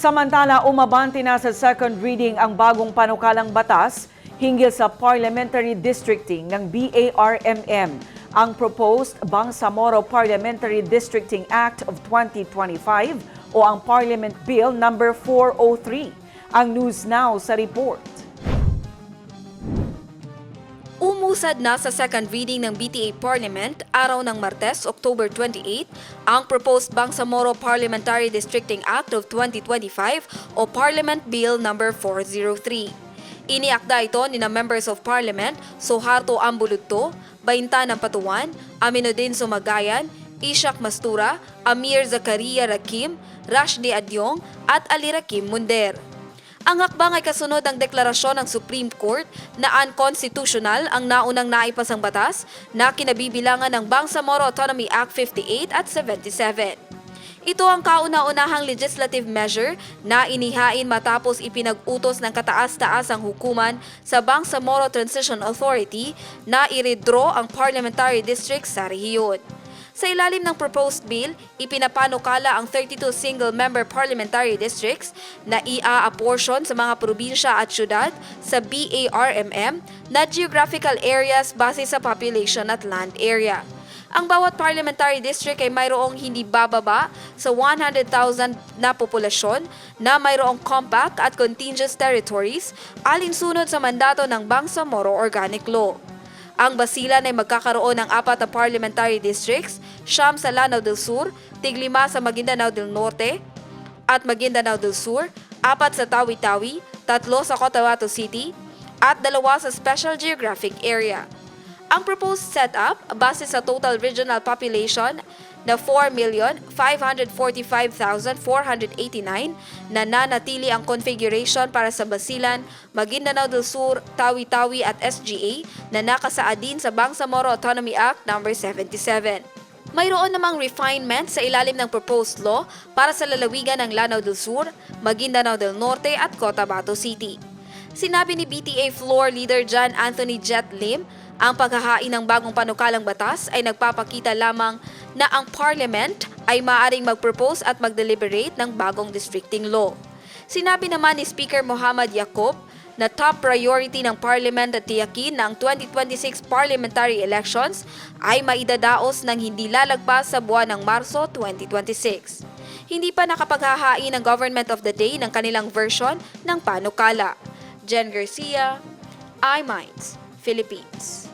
Samantala, umabante na sa second reading ang bagong panukalang batas hinggil sa parliamentary districting ng BARMM, ang proposed Bangsamoro Parliamentary Districting Act of 2025 o ang Parliament Bill number 403. Ang News Now sa report. Umusad na sa second reading ng BTA Parliament araw ng Martes, October 28, ang proposed Bangsamoro Parliamentary Districting Act of 2025 o Parliament Bill number 403. Iniakda ito ni na members of parliament Soharto Ambuludto, Bainta ng Patuan, Aminuddin Sumagayan, Ishak Mastura, Amir Zakaria Rakim, Rashdi Adyong at Ali Rakim Munder. Ang hakbang ay kasunod ng deklarasyon ng Supreme Court na unconstitutional ang naunang naipasang batas na kinabibilangan ng Bangsamoro Autonomy Act 58 at 77. Ito ang kauna-unahang legislative measure na inihain matapos ipinag-utos ng kataas-taasang hukuman sa Bangsamoro Transition Authority na i-redraw ang parliamentary district sa rehiyon. Sa ilalim ng proposed bill, ipinapanukala ang 32 single-member parliamentary districts na ia-apportion sa mga probinsya at syudad sa BARMM na geographical areas base sa population at land area. Ang bawat parliamentary district ay mayroong hindi bababa sa 100,000 na populasyon na mayroong compact at contiguous territories alinsunod sa mandato ng Bangsamoro Organic Law. Ang Basilan ay magkakaroon ng apat na parliamentary districts, siyam sa Lanao del Sur, tiglima sa Maguindanao del Norte at Maguindanao del Sur, apat sa Tawi-Tawi, tatlo sa Cotabato City, at dalawa sa Special Geographic Area. Ang proposed setup base sa total regional population na 4,545,489 na nanatili ang configuration para sa Basilan, Maguindanao del Sur, Tawi-Tawi at SGA na nakasaad din sa Bangsamoro Autonomy Act No. 77. Mayroon namang refinement sa ilalim ng proposed law para sa lalawigan ng Lanao del Sur, Maguindanao del Norte at Cotabato City. Sinabi ni BTA Floor Leader John Anthony Jet Lim, ang paghahain ng bagong panukalang batas ay nagpapakita lamang na ang Parliament ay maaring mag-propose at mag-deliberate ng bagong districting law. Sinabi naman ni Speaker Muhammad Yacob na top priority ng Parliament at tiyakin na ang 2026 parliamentary elections ay maidadaos ng hindi lalagpas sa buwan ng Marso 2026. Hindi pa nakapaghahain ng Government of the Day ng kanilang version ng panukala. Jen Garcia, iMinds, Philippines.